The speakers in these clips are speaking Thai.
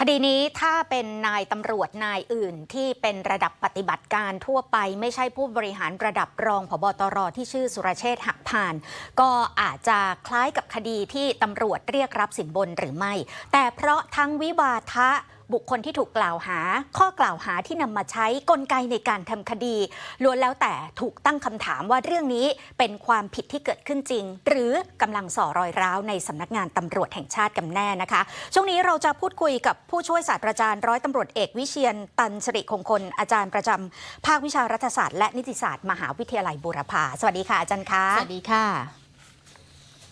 คดีนี้ถ้าเป็นนายตำรวจนายอื่นที่เป็นระดับปฏิบัติการทั่วไป ไม่ใช่ผู้บริหารระดับรองผบตรที่ชื่อสุรเชษฐ์หักพาน ก็อาจจะคล้ายกับคดีที่ตำรวจเรียกรับสินบนหรือไม่ แต่เพราะทั้งวิวาทะ บุคคลที่ถูกกล่าวหา ข้อกล่าวหาที่นำมาใช้กลไกในการทำคดีล้วนแล้วแต่ถูกตั้งคำถามว่าเรื่องนี้เป็นความผิดที่เกิดขึ้นจริง หรือกำลังส่อรอยร้าวในสำนักงานตำรวจแห่งชาติกันแน่นะคะ ช่วงนี้เราจะพูดคุยกับผู้ช่วยศาสตราจารย์ร้อยตำรวจเอกวิเชียนตันสิริคงคลอาจารย์ประจำภาควิชารัฐศาสตร์และนิติศาสตร์มหาวิทยาลัยบูรพาสวัสดีค่ะอาจารย์คะสวัสดีค่ะ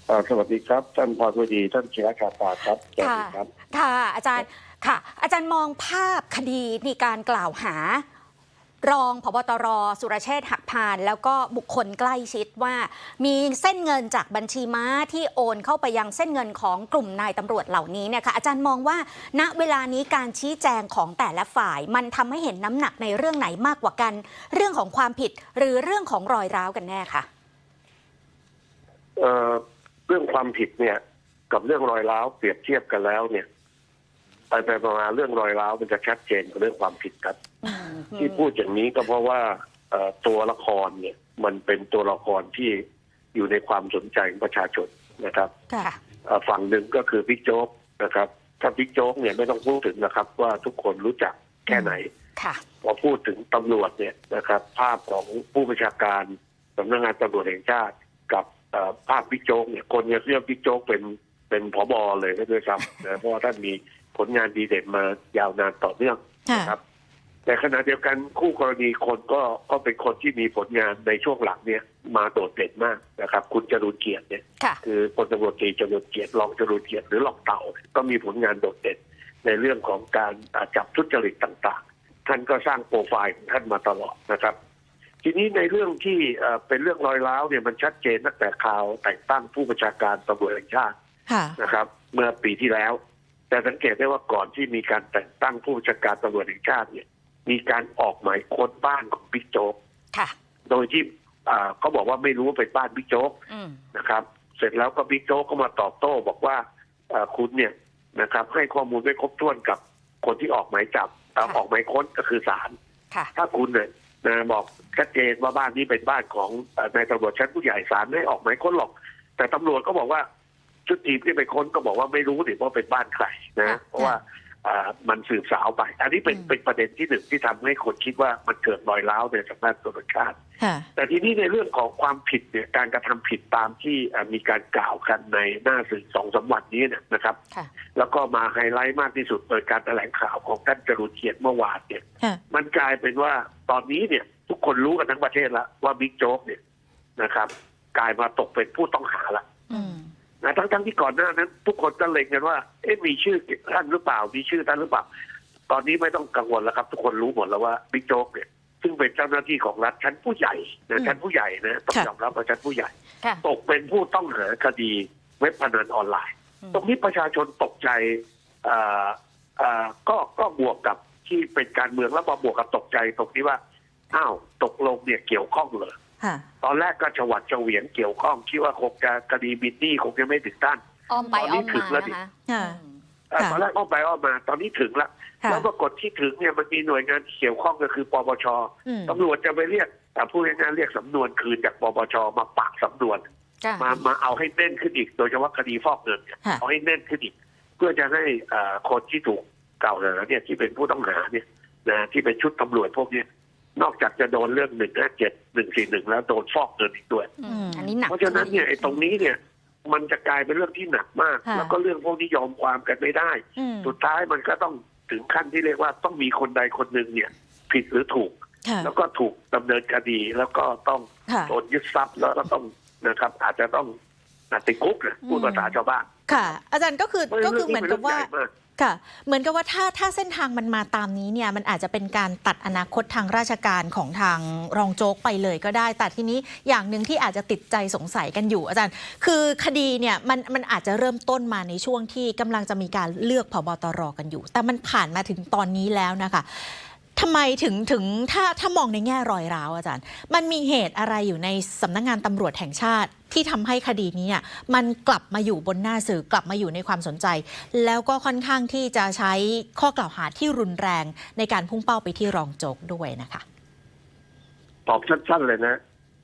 อ่าสวัสดีครับ ท่านพรวดีท่านเชียร์คาตาครับสวัสดีครับ ค่ะ อาจารย์ ค่ะ อาจารย์มองภาพคดีในการกล่าวหา รองพบตรสุรเชษฐ์หักพาน แล้วก็บุคคลใกล้ชิดว่า มีเส้นเงินจากบัญชีม้าที่โอนเข้าไปยังเส้นเงินของกลุ่มนายตำรวจเหล่านี้เนี่ยค่ะอาจารย์มองว่า ณเวลานี้การชี้แจงของแต่ละฝ่าย มันทำให้เห็นน้ำหนักในเรื่องไหนมากกว่ากัน เรื่องของความผิดหรือเรื่องของรอยร้าวกันแน่ค่ะเอ่อเรื่องความผิดเนี่ยกับเรื่องรอยร้าวเปรียบเทียบกันแล้วเนี่ย ไปไปมาๆเรื่องรอยร้าวมันจะชัดเจนกว่าเรื่องความผิดครับ ที่พูดอย่างนี้ก็เพราะว่าเอ่อตัวละครเนี่ย มันเป็นตัวละครที่อยู่ในความสนใจของประชาชนนะครับค่ะเอ่อฝั่งหนึ่งก็คือบิ๊กโจ๊กนะครับ ถ้าบิ๊กโจ๊กเนี่ยไม่ต้องพูดถึงนะครับ ว่าทุกคนรู้จักแค่ไหนค่ะพอพูดถึงตำรวจเนี่ยนะครับ ภาพของผู้บัญชาการสำนักงานตำรวจแห่งชาติกับเอ่อภาพบิ๊กโจ๊กเนี่ยคนเนี่ยเรียกบิ๊กโจ๊กเป็นเป็นผบเลยก็ด้วยซ้ำนะเพราะว่าท่านมี ผลงานดีเด่นมายาวนานต่อเนื่องค่ะนะครับ แต่ขณะเดียวกันคู่กรณีคนก็ก็เป็นคนที่มีผลงานในช่วงหลังเนี่ย มาโดดเด่นมากนะครับ คุณจรูญเกียรติเนี่ยค่ะคือพลตำรวจตรีจรูญเกียรติรองจรูญเกียรติหรือรองเต่าก็มีผลงานโดดเด่นในเรื่องของการอ่าจับทุจริตต่างๆ ท่านก็สร้างโปรไฟล์ของท่านมาตลอดนะครับ ทีนี้ในเรื่องที่เอ่อเป็นเรื่องรอยร้าวเนี่ยมันชัดเจนตั้งแต่ข่าวแต่งตั้งผู้บัญชาการตำรวจแห่งชาติค่ะนะครับ เมื่อปีที่แล้ว แต่สังเกตได้ว่าก่อนที่มีการแต่งตั้งผู้บัญชาการตำรวจแห่งชาติเนี่ย มีการออกหมายค้นบ้านของบิ๊กโจ๊กค่ะ โดยที่อ่าเขาบอกว่าไม่รู้ว่าเป็นบ้านบิ๊กโจ๊กอืมนะครับ เสร็จแล้วก็บิ๊กโจ๊กก็มาตอบโต้บอกว่าเอ่อคุณเนี่ยนะครับ ให้ข้อมูลไม่ครบถ้วนกับคนที่ออกหมายจับเอ่อค่ะออกหมายค้นก็คือศาล ค่ะ ถ้าคุณเนี่ยนะบอกชัดเจนว่าบ้านนี้เป็นบ้านของเอ่อนายตำรวจชั้นผู้ใหญ่ศาลไม่ให้ออกหมายค้นหรอก แต่ตำรวจก็บอกว่า ชุดทีมที่ไปค้นก็บอกว่าไม่รู้ดิว่าเป็นบ้านใครนะค่ะเพราะว่าอ่ามันสืบสาวไป อันนี้เป็นอืมเป็นประเด็นที่หนึ่งที่ทำให้คนคิดว่ามันเกิดรอยร้าวในสำนักงานตำรวจชาติค่ะแต่ทีนี้ในเรื่องของความผิดเนี่ยการกระทำผิดตามที่เอ่อมีการกล่าวกันในหน้าสื่อสองสามวันนี้เนี่ยนะครับค่ะแล้วก็มาไฮไลท์มากที่สุดโดยการแถลงข่าวของท่านจรูญเกียรติเมื่อวานเนี่ยค่ะมันกลายเป็นว่าตอนนี้เนี่ย ทุกคนรู้กันทั้งประเทศแล้วว่าบิ๊กโจ๊กเนี่ยนะครับ กลายมาตกเป็นผู้ต้องหาละอืม นะทั้งทั้งที่ก่อนหน้านั้น ทุกคนก็เล็งกันว่า เอ๊ะมีชื่อท่านหรือเปล่า มีชื่อท่านหรือเปล่า ตอนนี้ไม่ต้องกังวลแล้วครับ ทุกคนรู้หมดแล้วว่าบิ๊กโจ๊กเนี่ยซึ่งเป็นเจ้าหน้าที่ของรัฐชั้นผู้ใหญ่นะชั้นผู้ใหญ่นะต้องค่ะยอมรับว่าชั้นผู้ใหญ่ค่ะตกเป็นผู้ต้องหาคดีเว็บพนันออนไลน์อืมตรงนี้ประชาชนตกใจเอ่อเอ่อก็ก็บวกกับที่เป็นการเมืองแล้วมาบวกกับตกใจตรงที่ว่าอ้าวตกลงเนี่ยเกี่ยวข้องเลยค่ะ ตอนแรกก็ชวัดเฉวียนเกี่ยวข้องคิดว่าคงจะคดีบิดดี้คงจะไม่ถึงด้าน อ้อมไปตอนนี้อ้อมถึมางแล้วดินะคะค่ะอืมเอ่อค่ะตอนแรกอ้อมไปอ้อมมา ตอนนี้ถึงแล้วค่ะแล้วปรากฏที่ถึงเนี่ยมันมีหน่วยงานที่เกี่ยวข้องก็คือปปชอืมตำรวจจะไปเรียกอ่าผู้งานเรียกสำนวนคืนจากปปชมาปากสำนวนค่ะมามาเอาให้แน่นขึ้นอีก โดยเฉพาะคดีฟอกเงินเนี่ยค่ะเอาให้แน่นขึ้นอีก เพื่อจะให้อ่าคนที่ถูกกล่าวหาเนี่ยที่เป็นผู้ต้องหาเนี่ยนะที่เป็นชุดตำรวจพวกเนี้ย นอกจากจะโดนเรื่องหนึ่งห้าเจ็ดหนึ่งสี่หนึ่งแล้วโดนฟอกเงินอีกด้วย อืมอันนี้หนักเพราะฉะนั้นเนี่ยไอ้ตรงนี้เนี่ย มันจะกลายเป็นเรื่องที่หนักมาก ค่ะ แล้วก็เรื่องพวกนี้ยอมความกันไม่ได้ อืมสุดท้ายมันก็ต้องถึงขั้นที่เรียกว่าต้องมีคนใดคนหนึ่งเนี่ย ผิดหรือถูก ค่ะ แล้วก็ถูกดำเนินคดีแล้วก็ต้องค่ะ โดนยึดทรัพย์แล้วก็ต้องนะครับ อาจจะต้องติดคุกนะพูดภาษาชาวบ้านค่ะ อาจารย์ก็คือพราะฉะก็คือเหมือนกับว่ารื่งใญ่ม ค่ะ เหมือนกับว่าถ้าถ้าเส้นทางมันมาตามนี้เนี่ยมันอาจจะเป็นการตัดอนาคตทางราชการของทางรองโจ๊กไปเลยก็ได้ แต่ทีนี้อย่างหนึ่งที่อาจจะติดใจสงสัยกันอยู่อาจารย์ คือคดีเนี่ยมันมันอาจจะเริ่มต้นมาในช่วงที่กำลังจะมีการเลือกผบตรกันอยู่ แต่มันผ่านมาถึงตอนนี้แล้วนะคะ ทำไมถึงถึงถ้าถ้ามองในแง่รอยร้าวอาจารย์ มันมีเหตุอะไรอยู่ในสำนักงานตำรวจแห่งชาติที่ทำให้คดีนี้อะมันกลับมาอยู่บนหน้าสื่อกลับมาอยู่ในความสนใจ แล้วก็ค่อนข้างที่จะใช้ข้อกล่าวหาที่รุนแรงในการพุ่งเป้าไปที่รองโจ๊กด้วยนะคะ ตอบสั้นๆเลยนะ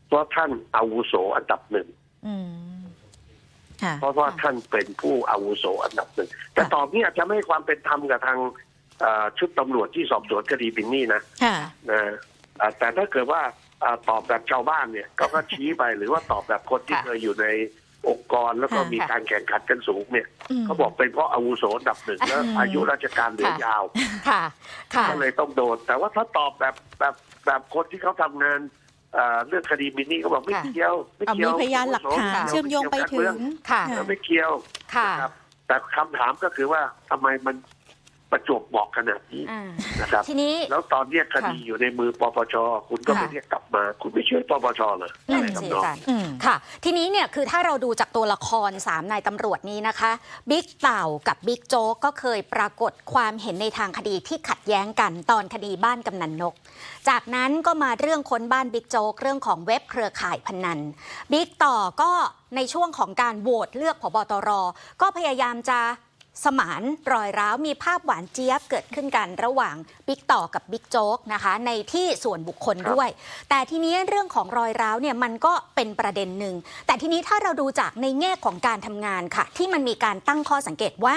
เพราะท่านอาวุโสอันดับหนึ่งอืมค่ะเพราะว่าท่านเป็นผู้อาวุโสอันดับหนึ่งแต่ตอบนี้อาจจะไม่ให้ความเป็นธรรมกับทางเอ่อ ชุดตำรวจที่สอบสวนคดีบินนี่นะค่ะนะอ่าแต่ถ้าเกิดว่าอ่าตอบแบบชาวบ้านเนี่ยก็ก็ชี้ไปหรือว่าตอบแบบคนที่ค่ะเคยอยู่ในองค์กรแล้วก็ค่ะมีการแข่งขันกันสูงเนี่ยมเขาบอกเป็นเพราะอาวุโสอันดับหนึ่งแล้วอืมอายุราชการเหลือยาวค่ะค่ะก็เลยต้องโดน แต่ว่าถ้าตอบแบบแบบแบบคนที่เขาทำงานเอ่อเรื่องคดีมินนี่เขาบอกไม่ค่ะเกี่ยวไม่เอาเกี่มียวพยานหลักฐานค่ะเชื่อมโยงไปถึงค่ะเออไม่เกี่ยวค่ะนะครับแต่คำถามก็คือว่าทำไมมัน ประจวบเหมาะขนาดนี้อ่านะครับ ทีนี้ แล้วตอนเนี้ยคดีอยู่ในมือปปชคุณก็ไม่ค่ะ เรียกกลับมา คุณไม่ช่วยปปชเลยนั่นอะไรสิทำนองอาจารย์อืม ค่ะ ทีนี้เนี่ยคือถ้าเราดูจากตัวละคร3นายตำรวจนี้นะคะบิ๊กเต่ากับบิ๊กโจ๊กก็เคยปรากฏความเห็นในทางคดีที่ขัดแย้งกันตอนคดีบ้านกำนันนก จากนั้นก็มาเรื่องค้นบ้านบิ๊กโจ๊กเรื่องของเว็บเครือข่ายพนันบิ๊กต่อก็ในช่วงของการโหวตเลือกผบตรก็พยายามจะ สมานรอยร้าวมีภาพหวานเจี๊ยบเกิดขึ้นกันระหว่างบิ๊กต่อกับบิ๊กโจ๊กนะคะ ในที่ส่วนบุคคลด้วย แต่ทีนี้เรื่องของรอยร้าวเนี่ยมันก็เป็นประเด็นหนึ่ง แต่ทีนี้ถ้าเราดูจากในแง่ของการทำงานค่ะ ที่มันมีการตั้งข้อสังเกตว่า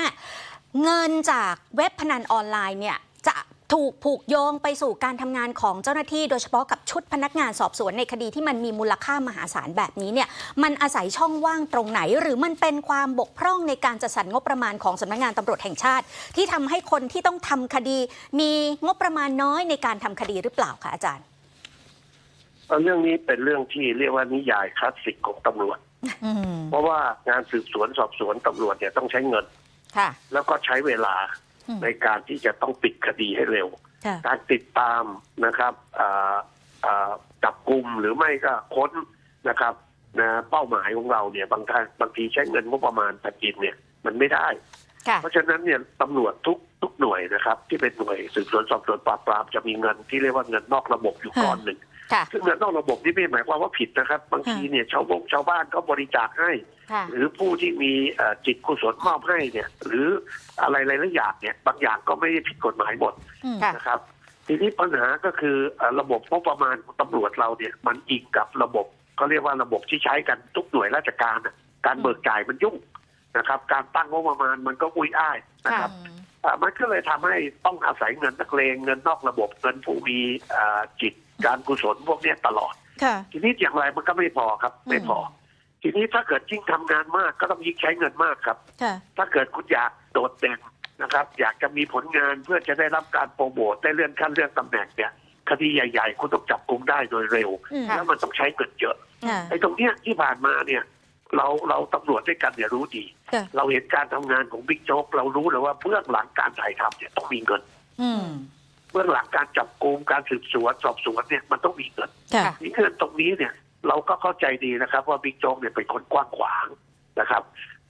เงินจากเว็บพนันออนไลน์เนี่ยจะ ถูกผูกโยงไปสู่การทำงานของเจ้าหน้าที่โดยเฉพาะกับชุดพนักงานสอบสวนในคดีที่มันมีมูลค่ามหาศาลแบบนี้เนี่ยมันอาศัยช่องว่างตรงไหน หรือมันเป็นความบกพร่องในการจัดสรรงบประมาณของสำนักงานตำรวจแห่งชาติ ที่ทำให้คนที่ต้องทำคดี มีงบประมาณน้อยในการทำคดีหรือเปล่าคะอาจารย์เรื่องนี้เป็นเรื่องที่เรียกว่านิยายคลาสสิกของตำรวจอืมเพราะว่างานสืบสวนสอบสวนตำรวจเนี่ยต้องใช้เงินค่ะแล้วก็ใช้เวลาอืม ในการที่จะต้องปิดคดีให้เร็วค่ะการติดตามนะครับอ่าอ่าจับกลุ่มหรือไม่ก็ค้นนะครับนะเป้าหมายของเราเนี่ยบางทีบางทีใช้เงินงบประมาณแผ่นดินเนี่ยมันไม่ได้ค่ะเพราะฉะนั้นเนี่ยตำรวจทุกทุกหน่วยนะครับ ที่เป็นหน่วยสืบสวนสอบสวนปราบปรามจะมีเงินที่เรียกว่าเงินนอกระบบอยู่ค่ะก้อนหนึ่งค่ะ ซึ่งเงินนอกระบบนี่ไม่หมายความว่าผิดนะครับ บางทีเนี่ยชาวบงชาวบ้านก็บริจาคให้ค่ะหรือผู้ที่มีเอ่อจิตกุศลมอบให้เนี่ย หรืออะไรหลายๆอย่างเนี่ย บางอย่างก็ไม่ได้ผิดกฎหมายหมดอืมค่ะนะครับ ทีนี้ปัญหาก็คือเอ่อระบบงบประมาณของตำรวจเราเนี่ย มันอิงกับระบบเขาเรียกว่าระบบที่ใช้กันทุกหน่วยราชการน่ะการเบิกจ่ายมันยุ่งนะครับ การตั้งงบประมาณมันก็อุ้ยอ้ายนะครับอ่ามันก็เลยทำให้ต้องอาศัยเงินนักเลงเงินนอกระบบเงินผู้มีอ่าจิต การกุศลพวกเนี้ยตลอด ค่ะทีนี้อย่างไรมันก็ไม่พอครับ ไม่พอ ทีนี้ถ้าเกิดยิ่งทำงานมากก็ต้องยิ่งใช้เงินมากครับ ค่ะ ถ้าเกิดคุณอยากโดดเด่นนะครับ อยากจะมีผลงานเพื่อจะได้รับการโปรโมทได้เลื่อนขั้นเลื่อนตำแหน่งเนี่ยคดีใหญ่ ๆ คุณต้องจับกุมได้โดยเร็ว อืม แล้วมันต้องใช้เงินเยอะค่ะ ไอ้ตรงเนี้ยที่ผ่านมาเนี่ย เราเราตำรวจด้วยกันเนี่ยรู้ดี ค่ะ เราเห็นการทำงานของบิ๊กโจ๊กเรารู้เลยว่าเบื้องหลังการถ่ายทำเนี่ยต้องมีเงิน อืม เบื้องหลังการจับกุมการสืบสวนสอบสวนเนี่ยมันต้องมีเงินค่ะนี่เงินตรงนี้เนี่ยเราก็เข้าใจดีนะครับ ว่าบิ๊กโจ๊กเนี่ยเป็นคนกว้างขวางนะครับ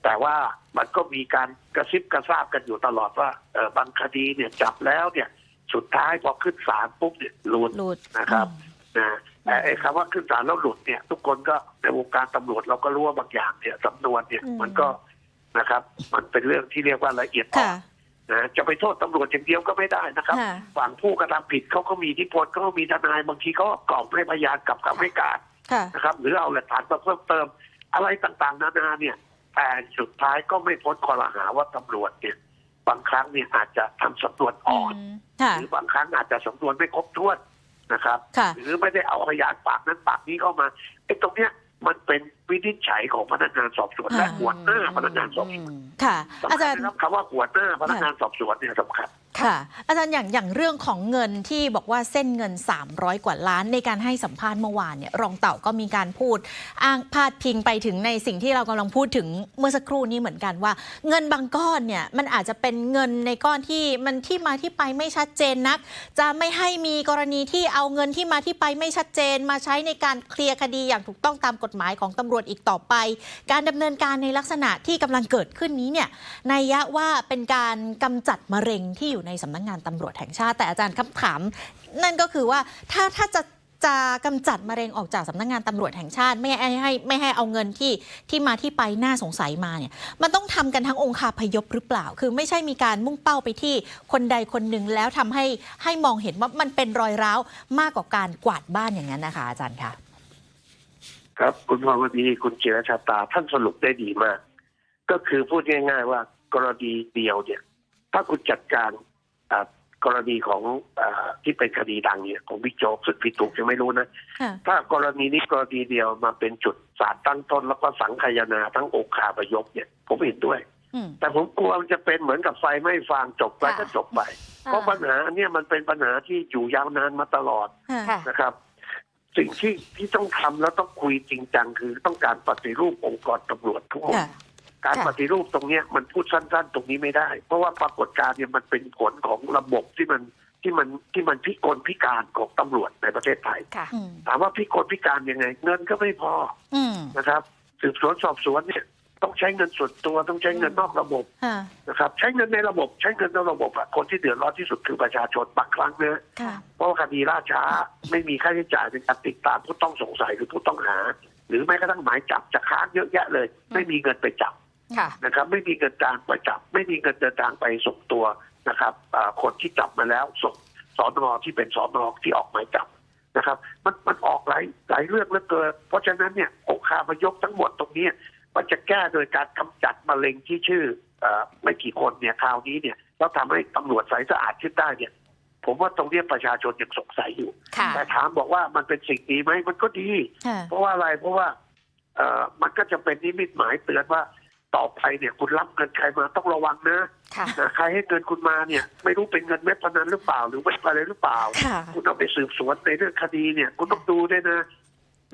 แต่ว่ามันก็มีการกระซิบกระซาบกันอยู่ตลอดว่าเออบางคดีเนี่ยจับแล้วเนี่ยสุดท้ายพอขึ้นศาลปุ๊บเนี่ยหลุดหลุดนะครับนะแต่ไอ้คำว่าขึ้นศาลแล้วหลุดเนี่ย ทุกคนก็ในวงการตำรวจเราก็รู้ว่าบางอย่างเนี่ยสำนวนเนี่ยอืมมันก็นะครับ มันเป็นเรื่องที่เรียกว่าละเอียดอ่อค่ะน นะจะไปโทษตำรวจอย่างเดียวก็ไม่ได้นะครับค่ะฝั่งผู้กระทำผิดเขาก็มีอิทธิพลเขาก็มีทนายบางทีเขาก็กล่อมให้พยานกลับคำให้การค่ะนะครับ หรือเอาหลักฐานมาเพิ่มเติม อะไรต่างๆ นานาเนี่ย แต่สุดท้ายก็ไม่พ้นข้อละหาว่าตำรวจเนี่ยบางครั้งเนี่ยอาจจะทำสำนวนอ่อนค่ะหรือบางครั้งอาจจะสำนวนไม่ครบถ้วนนะครับค่ะหรือไม่ได้เอาพยานปากนั้นปากนี้เข้ามาไอ้ตรงเนี้ย มันเป็นวินิจฉัยของพนักงานสอบสวนและอ่าหัวหน้าพนักงานสอบสวนค่ะสำอาคัจาญรย์นะครับคำว่าหัวหน้าพนักงานสอบสวนเนี่ยสำคัญ ค่ะ อาจารย์อย่างอย่างเรื่องของเงินที่บอกว่าเส้นเงิน 300 กว่าล้านในการให้สัมภาษณ์เมื่อวานเนี่ยรองเต่าก็มีการพูด อ้างพาดพิงไปถึงในสิ่งที่เรากำลังพูดถึงเมื่อสักครู่นี้เหมือนกันว่า เงินบางก้อนเนี่ยมันอาจจะเป็นเงินในก้อนที่มันที่มาที่ไปไม่ชัดเจนนัก จะไม่ให้มีกรณีที่เอาเงินที่มาที่ไปไม่ชัดเจน มาใช้ในการเคลียร์คดีอย่างถูกต้องตามกฎหมายของตำรวจอีกต่อไป การดำเนินการในลักษณะที่กำลังเกิดขึ้นนี้เนี่ยนัยยะว่าเป็นการกำจัดมะเร็งที่อยู่ในในสำนักงานตำรวจแห่งชาติ แต่อาจารย์คำถาม นั่นก็คือว่าถ้าถ้าจะจะกำจัดมะเร็งออกจากสำนักงานตำรวจแห่งชาติ ไม่ให้ให้ไม่ให้เอาเงินที่ที่มาที่ไปน่าสงสัยมาเนี่ยมันต้องทำกันทั้งองค์คาพยพหรือเปล่า คือไม่ใช่มีการมุ่งเป้าไปที่คนใดคนหนึ่งแล้วทำให้ให้มองเห็นว่ามันเป็นรอยร้าวมากกว่าการกวาดบ้านอย่างนั้นนะคะ อาจารย์คะครับคุณพรวดีคุณเจรชาตาท่านสรุปได้ดีมาก ก็คือพูดง่าย ๆ ว่ากรณีเดียวเนี่ย ถ้าคุณจัดการ กรณีของอาที่เป็นคดีดังเนี่ยของบิ๊กโจ๊กซึ่งผิดถูกยังไม่รู้นะค่ะถ้ากรณีนี้กรณีเดียวมาเป็นจุดสารตั้งต้น แล้วก็สังคายนาทั้งองคาพยพเนี่ย ผมเห็นด้วยอืมแต่ผมกลัวมันจะเป็นเหมือนกับไฟไม่ฟางจบไปค่ะก็จบไป เพราะปัญหาอันเนี้ยมันเป็นปัญหาที่อยู่ยาวนานมาตลอดค่ะค่ะนะครับ สิ่งที่ที่ต้องทำแล้วต้องคุยจริงจังคือต้องการปฏิรูปองค์กรตำรวจทั้งหมดค่ะ การค่ะปฏิรูปตรงเนี้ยมันพูดสั้น ๆ ตรงนี้ไม่ได้ เพราะว่าปรากฏการณ์เนี่ยมันเป็นผลของระบบที่มันที่มันที่มันพิกลพิการของตำรวจในประเทศไทยค่ะอืมถามว่าพิกลพิการยังไง เงินก็ไม่พออืมนะครับ สืบสวนสอบสวนเนี่ยต้องใช้เงินส่วนตัวต้องใช้เงินนอกระบบค่ะนะครับ ใช้เงินในระบบ ใช้เงินนอกระบบอะคนที่เดือดร้อนที่สุดคือประชาชนบางครั้งนะค่ะเพราะว่าคดีล่าช้าไม่มีค่าใช้จ่ายในการติดตามผู้ต้องสงสัยหรือผู้ต้องหา หรือแม้กระทั่งหมายจับจะค้างเยอะแยะเลย ไม่มีเงินไปจับค่ะ นะครับ ไม่มีเงินจางไปจับ ไม่มีเงินเดินทางไปส่งตัวนะครับอ่าคนที่จับมาแล้วส่งสอนอที่เป็นสอนอที่ออกหมายจับนะครับ มันมันออกหลายหลายเรื่องเหลือเกินเพราะฉะนั้นเนี่ยองคาพยพทั้งหมดตรงเนี้ยมันจะแก้โดยการกำจัดมะเร็งที่ชื่อเอ่อไม่กี่คนเนี่ยคราวนี้เนี่ยแล้วทำให้ตำรวจใสสะอาดขึ้นได้เนี่ย ผมว่าตรงเนี้ยประชาชนยังสงสัยอยู่ค่ะแต่ถามบอกว่ามันเป็นสิ่งดีไหมมันก็ดีค่ะเพราะว่าอะไรเพราะว่าเอ่อมันก็จะเป็นนิมิตหมายเตือนว่า ต่อไปเนี่ยคุณรับเงินใครมาต้องระวังนะค่ะนะใครให้เงินคุณมาเนี่ย ไม่รู้เป็นเงินเว็บพนันหรือเปล่า หรือเว็บอะไรหรือเปล่าค่ะคุณเอาไปสืบสวนในเรื่องคดีเนี่ย คุณต้องดูด้วยนะ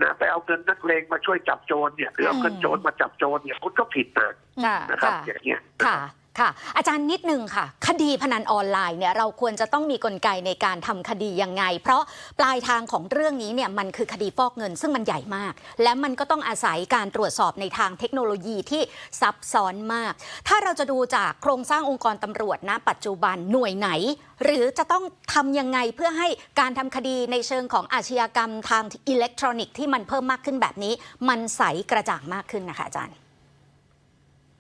นะไปเอาเงินนักเลงมาช่วยจับโจรเนี่ยหรือเอาเงินโจรมาจับโจรเนี่ยคุณก็ผิดนะค่ะนะครับค่ะอย่างเงี้ยนะค่ะ ค่ะ อาจารย์นิดนึงค่ะ คดีพนันออนไลน์เนี่ยเราควรจะต้องมีกลไกในการทำคดียังไง เพราะปลายทางของเรื่องนี้เนี่ยมันคือคดีฟอกเงิน ซึ่งมันใหญ่มาก และมันก็ต้องอาศัยการตรวจสอบในทางเทคโนโลยีที่ซับซ้อนมาก ถ้าเราจะดูจากโครงสร้างองค์กรตำรวจณปัจจุบันหน่วยไหน หรือจะต้องทำยังไงเพื่อให้การทำคดีในเชิงของอาชญากรรมทางอิเล็กทรอนิกส์ที่มันเพิ่มมากขึ้นแบบนี้ มันใสกระจ่างมากขึ้นนะคะอาจารย์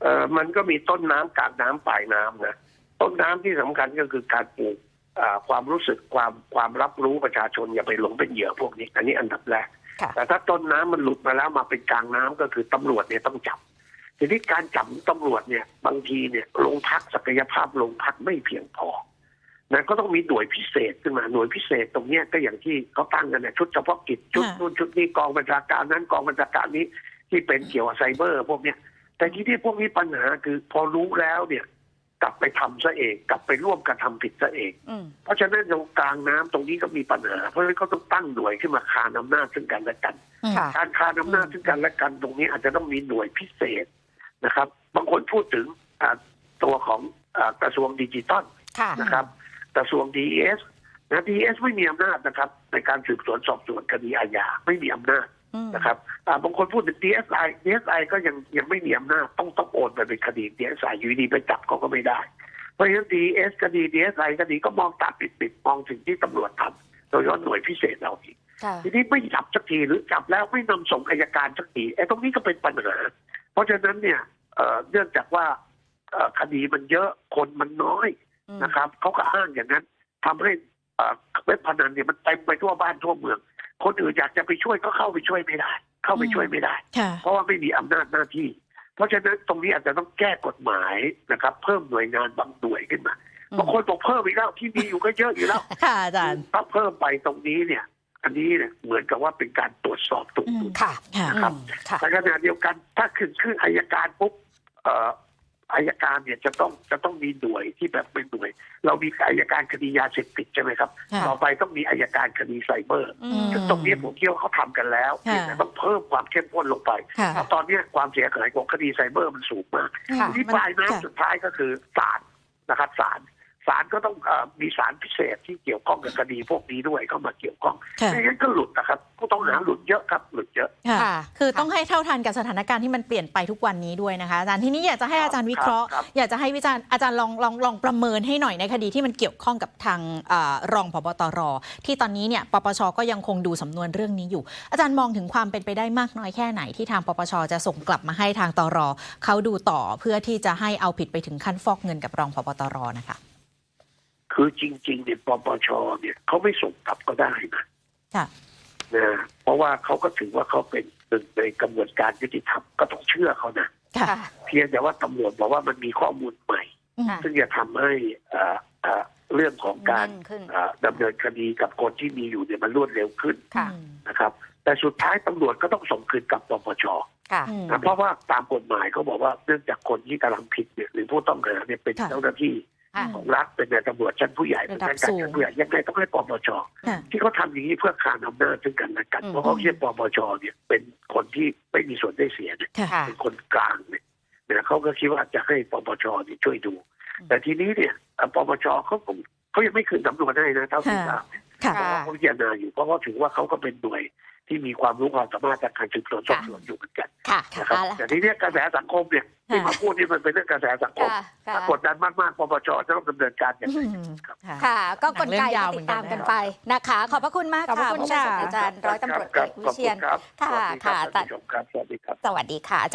เอ่อมันก็มีต้นน้ำกลางน้ำปลายน้ำนะต้นน้ำที่สำคัญก็คือการปลูกอ่าความรู้สึกความความรับรู้ประชาชนอย่าไปหลงเป็นเหยื่อพวกนี้ อันนี้อันดับแรก ค่ะ แต่ถ้าต้นน้ำมันหลุดมาแล้วมาเป็นกลางน้ำก็คือตำรวจเนี่ยต้องจับ ทีนี้การจับตำรวจเนี่ย บางทีเนี่ยโรงพักศักยภาพโรงพักไม่เพียงพอนะก็ต้องมีหน่วยพิเศษขึ้นมาหน่วยพิเศษตรงเนี้ยก็อย่างที่เขาตั้งกันเนี่ยชุดเฉพาะกิจชุดค่ะ นู่นชุดนี้กองบัญชาการนั้นกองบัญชาการนี้ที่เป็นเกี่ยวกับไซเบอร์พวกเนี้ย แต่ที่ที่พวกนี้ปัญหาคือพอรู้แล้วเนี่ยกลับไปทำซะเองกลับไปร่วมกันทำผิดซะเองอืมเพราะฉะนั้นตรงกลางน้ำตรงนี้ก็มีปัญหา เพราะฉะนั้นเขาต้องตั้งหน่วยขึ้นมาคานอำนาจซึ่งกันและกันอืมค่ะการคานอำนาจซึ่งกันและกัน ตรงนี้อาจจะต้องมีหน่วยพิเศษนะครับ บางคนพูดถึงอ่าตัวของอากระทรวงดิจิตอลค่ะนะครับ กระทรวงดีเอสนะดีเอสไม่มีอำนาจนะครับ ในการสืบสวนสอบสวนคดีอาญาไม่มีอำนาจอืม นะครับอ่าบางคนพูดถึง DSI DSI ก็ยังยังไม่มีอำนาจต้องต้องโอนไปเป็นคดี DSI อยู่ดีไปจับเขาก็ไม่ได้ เพราะฉะนั้น DS คดี DSI คดีก็มองตาปิดปิดๆมองสิ่งที่ตำรวจทำโดยเฉพาะหน่วยพิเศษเราอีกค่ะทีนี้ไม่จับสักทีหรือจับแล้วไม่นำส่งอายการสักทีไอ้ตรงนี้ก็เป็นปัญหา เพราะฉะนั้นเนี่ยเอ่อเนื่องจากว่าเอ่อคดีมันเยอะคนมันน้อยอืมนะครับเขาก็อ้างอย่างนั้นทำให้เอ่อเว็บพนันเนี่ยมันเต็มไปทั่วบ้านทั่วเมือง คนอื่นอยากจะไปช่วยก็เข้าไปช่วยไม่ได้ เข้าไปช่วยไม่ได้ค่ะเพราะว่าไม่มีอำนาจหน้าที่ เพราะฉะนั้นตรงนี้อาจจะต้องแก้กฎหมายนะครับ เพิ่มหน่วยงานบางหน่วยขึ้นมาบางคนบอกเพิ่มอีกแล้วที่มีอยู่ก็เยอะอยู่แล้วค่ะอาจารย์ถ้าเพิ่มไปตรงนี้เนี่ย อันนี้เนี่ยเหมือนกับว่าเป็นการตรวจสอบตุกอืตุมนค่ะค่ะครับอืมค่ะแต่ขณะเดียวกันถ้าขึ้นขึ้นอายการปุ๊บเอ่ออายการเนี่ยจะต้องจะต้องมีหน่วยที่แบบเป็นหน่วย เรามีอายการคดียาเสพติดใช่ไหมครับ ค่ะต่อไปต้องมีอายการคดีไซเบอร์อืมซึ่งตรงนี้ผมคิดว่าเขาทำกันแล้วค่ะเพียงแต่ต้องเพิ่มความเข้มข้นลงไปค่ะ เพราะตอนเนี้ยความเสียหายของคดีไซเบอร์มันสูงมากค่ะที่ปลายน้ำสุดท้ายก็คือศาลนะครับศาล ศาลก็ต้องเอ่อมีสารพิเศษที่เกี่ยวข้องกับคดีพวกนี้ด้วยเข้ามาเกี่ยวข้องค่ะไม่งั้นก็หลุดนะครับ ผู้ต้องหาหลุดเยอะครับ หลุดเยอะค่ะค่ะ คือต้องให้เท่าทันกับสถานการณ์ที่มันเปลี่ยนไปทุกวันนี้ด้วยนะคะอาจารย์ทีนี้อยากจะให้อาจารย์วิเคราะห์ครับอยากจะให้วิจารณ์อาจารย์ลองลองลองประเมินให้หน่อยในคดีที่มันเกี่ยวข้องกับทางเออรองพบตรที่ตอนนี้เนี่ยปปชก็ยังคงดูสำนวนเรื่องนี้อยู่ อาจารย์มองถึงความเป็นไปได้มากน้อยแค่ไหนที่ทางปปชจะส่งกลับมาให้ทางตรเขาดูต่อเพื่อที่จะให้เอาผิดไปถึงขั้นฟอกเงินกับรองพบตรนะคะ คือจริงๆเนี่ยปปชเนี่ยเขาไม่ส่งกลับก็ได้นะค่ะนะเพราะว่าเขาก็ถือว่าเขาเป็นหนึ่งในกระบวนการยุติธรรมก็ต้องเชื่อเขานะค่ะค่ะเพียงแต่ว่าตำรวจบอกว่ามันมีข้อมูลใหม่อืมค่ะ ซึ่งจะทำให้เอ่อเอ่อเรื่องของการแน่นขึ้น เอ่อดำเนินคดีกับคนที่มีอยู่เนี่ยมันรวดเร็วขึ้นค่ะนะครับ แต่สุดท้ายตำรวจก็ต้องส่งคืนกับปปช ค่ะ อืม นะเพราะว่าตามกฎหมายเขาบอกว่าเนื่องจากคนที่กำลังผิดเนี่ยหรือผู้ต้องหาเนี่ยเป็นค่ะ เจ้าหน้าที่ค่ะ ของรัฐเป็นนายตำรวจชั้นผู้ใหญ่เป็นระดับข้าราชการสูงชั้นผู้ใหญ่ยังไงต้องให้ปปชค่ะที่เขาทำอย่างนี้เพื่อคานอำนาจซึ่งกันและกันอืมเพราะเขาเรียกปปชเนี่ยเป็นคนที่ไม่มีส่วนได้เสียเนี่ยค่ะค่ะเป็นคนกลางเนี่ยนะเขาก็คิดว่าจะให้ปปชเนี่ยช่วยดูอืมแต่ทีนี้เนี่ยเอ่อปปชเขาคงเขายังไม่คืนสำนวนให้นะเท่าที่ทราบค่ะเพราะว่าเขาพิจารณาอยู่เพราะเขาถือว่าเขาก็เป็นหน่วยที่มีความรู้ความสามารถจากการสืบสวนสอบสวนอยู่เหมือนกัน ค่ะนะครับเอาละแต่ทีเนี้ยกระแสสังคมเนี่ยที่มาพูดนี่มันเป็นเรื่องกระแสสังคมค่ะค่ะถ้ากดดันมากๆปปชจะต้องดำเนินการอย่างไรอืมค่ะค่ะ ก็หนักงลเรื่ไกองยาวก็เหมืติอนดกันตามกันนะคะไปนะคะ ขอบพระคุณมากขอบพระค่ะคุณผู้ช่วยค่ะศาสตราจารย์ร้อยตำรวจเอกวิเชียนครับค่ะขอบณรับค่ะสวัสดีครับท่านผู้ชมครับสวัสดีครับสวัสดีค่ะอาจารย์